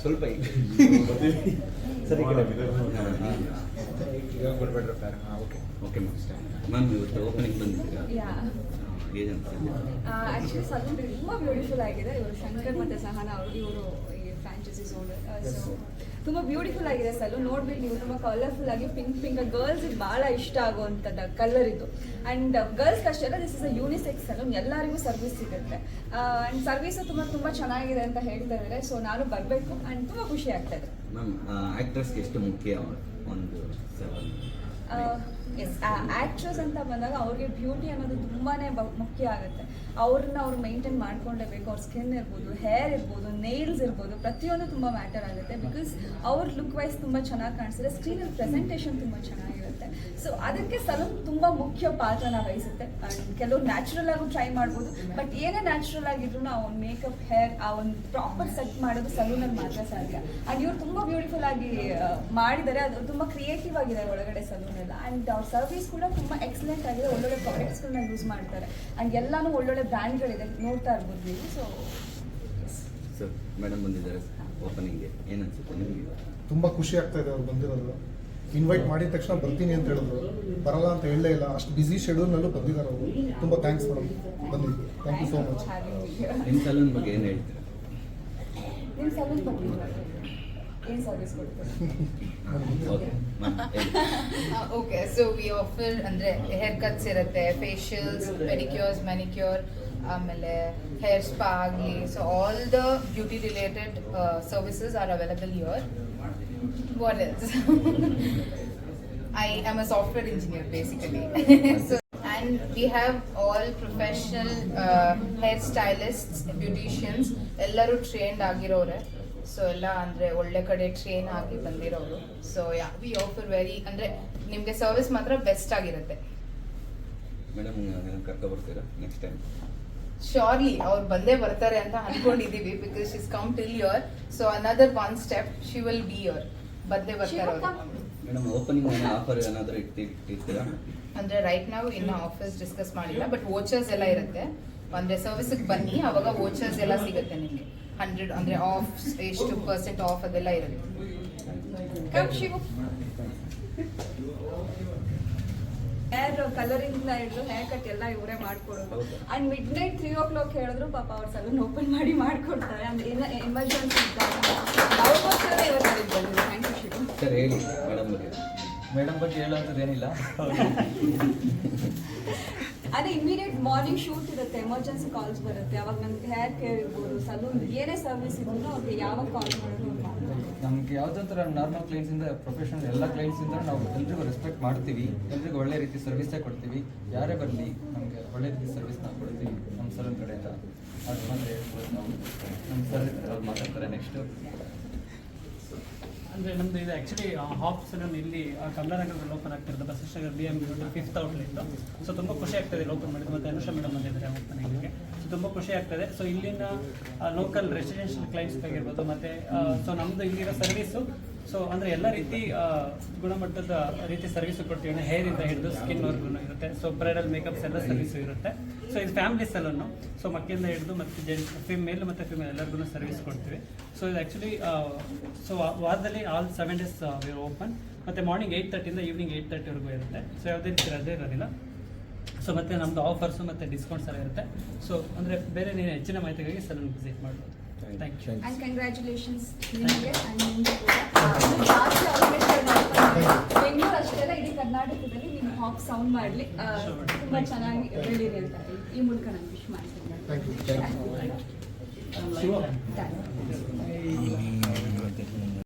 ಸ್ವಲ್ಪ ಸರಿ ಮ್ಯಾಮ್ ಇವತ್ತು ಓಪನಿಂಗ್ ಬಂದಿದ್ದೀರಾ? ಆಕ್ಚುಲಿ ಸಲೂನ್ ತುಂಬಾ ಬ್ಯೂಟಿಫುಲ್ ಆಗಿದೆ. ಇವರು ಶಂಕರ್ ಮತ್ತೆ ಸಹನಾ ಅವರು ಇವರು ಈ ಫ್ರಾಂಚೈಸೀಸ್ ಓನರ್ ಸೊ ತುಂಬ ಬ್ಯೂಟಿಫುಲ್ ಆಗಿದೆ ಸಲೂನ್ ನೋಡ್ಬಿಟ್ಟು ನೀವು ತುಂಬ ಕಲರ್ಫುಲ್ ಆಗಿ ಪಿಂಕ್ ಪಿಂಕ್ ಗರ್ಲ್ಸ್ ಬಹಳ ಇಷ್ಟ ಆಗುವಂಥದ್ದು ಕಲರ್ ಇದು. ಅಂಡ್ ಗರ್ಲ್ಸ್ ಅಷ್ಟೇ ಅಲ್ಲ this is a unisex salon ಎಲ್ಲರಿಗೂ ಸರ್ವಿಸ್ ಸಿಗುತ್ತೆ. ಅಂಡ್ ಸರ್ವಿಸ್ ತುಂಬಾ ತುಂಬಾ ಚೆನ್ನಾಗಿದೆ ಅಂತ ಹೇಳ್ತಾ ಇದ್ದಾರೆ. ಸೊ ನಾನು ಬರಬೇಕು ಅಂಡ್ ತುಂಬಾ ಖುಷಿ ಆಗ್ತಾ ಇದೆ. ಮ್ಯಾಮ್ ಆ್ಯಕ್ಟ್ರೆಸ್ಗೆ ಎಷ್ಟು ಮುಖ್ಯ ಒಂದು ಸೆವೆನ್ ಎಸ್ ಅಂತ ಬಂದಾಗ ಅವ್ರಿಗೆ ಬ್ಯೂಟಿ ಅನ್ನೋದು ತುಂಬಾನೇ ಮುಖ್ಯ ಆಗುತ್ತೆ. ಅವ್ರನ್ನ ಅವ್ರು ಮೇಂಟೈನ್ ಮಾಡ್ಕೊಳ್ಳೇಬೇಕು ಅವ್ರ ಸ್ಕಿನ್ ಇರ್ಬೋದು ಹೇರ್ ಇರ್ಬೋದು ನೇಲ್ಸ್ ಇರ್ಬೋದು, ಪ್ರತಿಯೊಂದು ತುಂಬ ಮ್ಯಾಟರ್ ಆಗುತ್ತೆ ಬಿಕಾಸ್ ಅವ್ರ ಲುಕ್ ವೈಸ್ ತುಂಬ ಚೆನ್ನಾಗಿ ಕಾಣಿಸಿದ್ರೆ ಸ್ಕ್ರೀನಲ್ಲಿ ಪ್ರೆಸೆಂಟೇಷನ್ ತುಂಬ ಚೆನ್ನಾಗಿರುತ್ತೆ. ಸೊ ಅದಕ್ಕೆ ಸಲೂನ್ ತುಂಬ ಮುಖ್ಯ ಪಾತ್ರನ ವಹಿಸುತ್ತೆ. ಕೆಲವ್ರು ನ್ಯಾಚುರಲ್ ಆಗು ಟ್ರೈ ಮಾಡ್ಬೋದು ಬಟ್ ಏನೇ ನ್ಯಾಚುರಲ್ ಆಗಿದ್ರು ಆ ಒಂದು ಮೇಕಪ್ ಹೇರ್ ಆ ಒಂದು ಪ್ರಾಪರ್ ಸೆಟ್ ಮಾಡೋದು ಸಲೂನ್ ಅಲ್ಲಿ ಮಾತ್ರ ಸಾಧ್ಯ. ಅಂಡ್ ಇವ್ರು ತುಂಬ ಬ್ಯೂಟಿಫುಲ್ ಆಗಿ ಮಾಡಿದರೆ ಅದು ತುಂಬ ಕ್ರಿಯೇಟಿವ್ ಆಗಿದೆ ಒಳಗಡೆ ಸಲೂನ್ ಎಲ್ಲ ಆ್ಯಂಡ್ ಅವ್ರ ಸರ್ವಿಸ್ ಕೂಡ ತುಂಬ ಎಕ್ಸಲೆಂಟ್ ಆಗಿದೆ. ಒಳ್ಳೊಳ್ಳೆ ಪ್ರಾಡಕ್ಟ್ಸ್ಗಳನ್ನ ಯೂಸ್ ಮಾಡ್ತಾರೆ. ಆ್ಯಂಡ್ ಎಲ್ಲಾನು ಒಳ್ಳೊಳ್ಳೆ ಬ್ರ್ಯಾಂಡ್ಗಳಿದೆ. ನೋಡ್ತಾ ಇರ್ಬೋದು ನೀವು. ಸೊ ಸರ್ ಮೇಡಮ್ ಬಂದಿದ್ದಾರೆ. ಓಪನಿಂಗ್ಗೆ ಏನು ಅನ್ಸುತ್ತೆ ನಿಮಗೆ? ತುಂಬ ಖುಷಿ ಆಗ್ತಾ ಇದೆ ಅವ್ರು ಬಂದಿರೋದು. ಇನ್ವೈಟ್ ಮಾಡಿದ ತಕ್ಷಣ ಬರ್ತೀನಿ ಅಂತ ಹೇಳಿದ್ರು. ಬರಲ್ಲ ಅಂತ ಹೇಳಲೇ ಇಲ್ಲ. ಅಷ್ಟು ಬ್ಯುಸಿ ಶೆಡ್ಯೂಲ್ನಲ್ಲೂ ಬಂದಿದ್ದಾರೆ ಅವರು. ತುಂಬ ಥ್ಯಾಂಕ್ಸ್ ಮೇಡಮ್ ಬಂದಿದ್ದು ಥ್ಯಾಂಕ್ ಯು ಸೋ ಮಚ್ ನಿಮ್ಮ ಸಲೂನ್ ಬಗ್ಗೆ ಏನು ಹೇಳ್ತೀರಾ? ನಿಮ್ಮ ಸಲೂನ್ ಬಗ್ಗೆ? ಓಕೆ ಸೊ ವಿ ಆಫರ್ ಅಂದರೆ ಹೇರ್ ಕಟ್ಸ್ ಇರುತ್ತೆ ಫೇಶಿಯಲ್ಸ್ ಪೆಡಿಕ್ಯೂರ್ಸ್ ಮ್ಯಾನಿಕ್ಯೂರ್ ಆಮೇಲೆ ಹೇರ್ ಸ್ಪಾ ಆಗಲಿ so all the beauty related services are available your what else I am a software engineer basically so and we have all professional uh, hair stylists, beauticians, ಎಲ್ಲರೂ trained ಆಗಿರೋರೆ. So ಎಲ್ಲ ಅಂದ್ರೆ ಒಳ್ಳೆ ಕಡೆ train ಆಗಿ ಬಂದಿರೋರು. So ya we offer very ಅಂದ್ರೆ ನಿಮಗೆ service ಮಾತ್ರ ಬೆಸ್ಟ್ ಆಗಿರುತ್ತೆ. ಮೇಡಮ್ ಕರ್ಕೊ ಬರ್ತೀರಾ ನೆಕ್ಸ್ಟ್ ಟೈಮ್ ಶೋರ್ಲಿ ಅವ್ರು ಬಂದೇ ಬರ್ತಾರೆ ಅಂತ ಅನ್ಕೊಂಡಿದೀವಿ because is come till your so another one step she will be your ಬಂದೇ ಬರ್ತಾರೆ ಅವರು. ಮೇಡಮ್ ಓಪನಿಂಗ್ ಆಫರ್ ಏನಾದರೂ ಇಟ್ಟಿ ಇಟ್ಟಿರ್ತೀರಾ ಅಂದ್ರೆ ರೈಟ್ ನಾವು ಇನ್ನು ಆಫೀಸ್ ಡಿಸ್ಕಸ್ ಮಾಡಿಲ್ಲ ಬಟ್ ವೋಚರ್ಸ್ ಎಲ್ಲ ಇರುತ್ತೆ. ಅಂದ್ರೆ ಸರ್ವಿಸ್ಗೆ ಬನ್ನಿ ಅವಾಗ ವೋಚರ್ಸ್ ಎಲ್ಲ ಸಿಗುತ್ತೆ ನಿಮಗೆ. ಹಂಡ್ರೆಡ್ ಅಂದ್ರೆ ಆಫ್ ಎಷ್ಟು ಪರ್ಸೆಂಟ್ ಆಫ್ ಅದೆಲ್ಲ ಇರುತ್ತೆ. ಕಮ್ ಶಿವು ಹೇರ್ ಕಲರಿಂಗ್ ಹಿಡಿದು ಹೇರ್ ಕಟ್ ಎಲ್ಲ ಇವರೇ ಮಾಡ್ಕೊಡೋದು? And midnight three o'clock ಹೇಳಿದ್ರು ಪಾಪ ಅವ್ರ ಸಲೂನ್ ಓಪನ್ ಮಾಡಿ ಮಾಡ್ಕೊಡ್ತಾರೆ. ಅಂದ್ರೆ ಏನ ಎಮರ್ಜೆನ್ಸಿ ಇದ್ದಾಗ ಅವ್ರಿಗೋಸ್ಕರ ಇವತ್ತು ಥ್ಯಾಂಕ್ ಯು ಶಿವು ಸರ್ ಹೇಳಿ ಮೇಡಮ್ ಬಗ್ಗೆ. ಮೇಡಮ್ ಬಗ್ಗೆ ಹೇಳುವಂಥದ್ದು ಏನಿಲ್ಲ ಅದೇ ಇಮಿಡಿಯೇಟ್ ಮಾರ್ನಿಂಗ್ ಶೂಟ್ ಇರುತ್ತೆ ಎಮರ್ಜೆನ್ಸಿ ಕಾಲ್ಸ್ ಬರುತ್ತೆ. ಅವಾಗ ನಮ್ಗೆ ಹೇರ್ ಕೇರ್ ಇರ್ಬೋದು ಸಲೂನ್ ಏನೇ ಸರ್ವಿಸ್ ಇದ್ರು ಅವ್ರಿಗೆ ಯಾವಾಗ ಕಾಲ್ ಮಾಡಿದ್ರು ನಮ್ಗೆ ಯಾವುದೇ ನಮ್ಗೆ ನಾರ್ಮಲ್ ಕ್ಲೈಂಟ್ಸ್ ಇಂದ ಪ್ರೊಫೆಷನಲ್ ಎಲ್ಲ ಕ್ಲೈಂಟ್ಸ್ ಇಂದ ನಾವು ಎಲ್ರಿಗೂ ರೆಸ್ಪೆಕ್ಟ್ ಮಾಡ್ತೀವಿ. ಎಲ್ರಿಗೂ ಒಳ್ಳೆ ರೀತಿ ಸರ್ವಿಸೇ ಕೊಡ್ತೀವಿ. ಯಾರೇ ಬರಲಿ ನಮಗೆ ಒಳ್ಳೆ ರೀತಿ ಸರ್ವಿಸ್ ನಾವು ಕೊಡ್ತೀವಿ ನಮ್ಮ ಸಲೂನ್ ಕಡೆಯಿಂದ ಅದು ಮಾತ್ರ ಹೇಳ್ಬೋದು ನಾವು. ನಮ್ಮ ಸರ್ ಮಾತಾಡ್ತಾರೆ ನೆಕ್ಸ್ಟು ಅಂದರೆ ನಮ್ಮದು ಇದು ಆ್ಯಕ್ಚುಲಿ ಹಾಫ್ ಸಲೂನ್ ಇಲ್ಲಿ ಕಮಲಾನಗರದಲ್ಲಿ ಓಪನ್ ಆಗ್ತಿರೋದು Basaveshwara B M fifth outlet so ತುಂಬ ಖುಷಿ ಆಗ್ತದೆ ಇಲ್ಲಿ ಓಪನ್ ಮಾಡಿದ್ದು. ಮತ್ತು ಅನುಷಾ ಮೇಡಮ್ ಬಂದಿದ್ದಾರೆ ಓಪನಿಂಗ್ಗೆ ಸೊ ತುಂಬ ಖುಷಿ ಆಗ್ತದೆ. ಸೊ ಇಲ್ಲಿನ ಲೋಕಲ್ ರೆಸಿಡೆನ್ಷಿಯಲ್ ಕ್ಲೈಂಟ್ಸ್ ಆಗಿರ್ಬೋದು, ಮತ್ತು ಸೊ ನಮ್ಮದು ಇಲ್ಲಿರೋ ಸರ್ವಿಸು ಸೊ ಅಂದರೆ ಎಲ್ಲ ರೀತಿ ಗುಣಮಟ್ಟದ ರೀತಿ ಸರ್ವಿಸ್ ಕೊಡ್ತೀವಿ ಹೇರ್ ಇಂದ ಹಿಡಿದು ಸ್ಕಿನ್ವರೆಗೂ ಇರುತ್ತೆ. ಸೊ ಬ್ರೈಡಲ್ ಮೇಕಪ್ಸ್ ಎಲ್ಲ ಸರ್ವಿಸ್ ಇರುತ್ತೆ. ಸೊ ಇದು ಫ್ಯಾಮಿಲಿ ಸಲೂನು ಸೊ ಮಕ್ಕಳಿಂದ ಹಿಡಿದು ಮತ್ತು ಜೆಂಟ್ಸ್ ಫಿಮೇಲ್ ಮತ್ತು ಫಿಮೇಲ್ ಎಲ್ಲರಿಗೂ ಸರ್ವಿಸ್ ಕೊಡ್ತೀವಿ. ಸೊ ಇದು ಆ್ಯಕ್ಚುಲಿ ಸೊ ವಾರದಲ್ಲಿ all seven days we're open ಮತ್ತು ಮಾರ್ನಿಂಗ್ ಏಯ್ಟ್ ತರ್ಟಿಯಿಂದ ಈವ್ನಿಂಗ್ ಏಯ್ಟ್ ತರ್ಟಿವರೆಗೂ ಇರುತ್ತೆ. ಸೊ ಯಾವುದೇ ರೀತಿ ರಜೆ ಇರೋದಿಲ್ಲ. ಸೊ ಮತ್ತು ನಮ್ಮದು ಆಫರ್ಸು ಮತ್ತು ಡಿಸ್ಕೌಂಟ್ಸ್ ಎಲ್ಲ ಇರುತ್ತೆ. ಸೊ ಅಂದರೆ ಬೇರೆ ನೀನು ಹೆಚ್ಚಿನ ಮಾಹಿತಿಗಾಗಿ ಸಲೂನ್ ವಿಸಿಟ್ ಮಾಡ್ಬೋದು. ಥ್ಯಾಂಕ್ ಯು ಕಂಗ್ರ್ಯಾಚುಲೇಷನ್ಸ್ ನಿಮಗೆ ಆ್ಯಂಡ್ ನಿಮಗೆ ಕೂಡ ಇನ್ನೂ ಜಾಸ್ತಿ ಅವಕಾಶ ಬೆಂಗಳೂರು ಅಷ್ಟೇ ಅಲ್ಲ ಇಡೀ ಕರ್ನಾಟಕದಲ್ಲಿ ನಿಮ್ಮ ಹಾಪ್ ಸೌಂಡ್ ಮಾಡಲಿ ತುಂಬಾ ಚೆನ್ನಾಗಿ ಬೆಳೀರಿ ಅಂತ ಈ ಮೂಲಕ ನಾನು ವಿಶ್ ಮಾಡ್ತೀನಿ.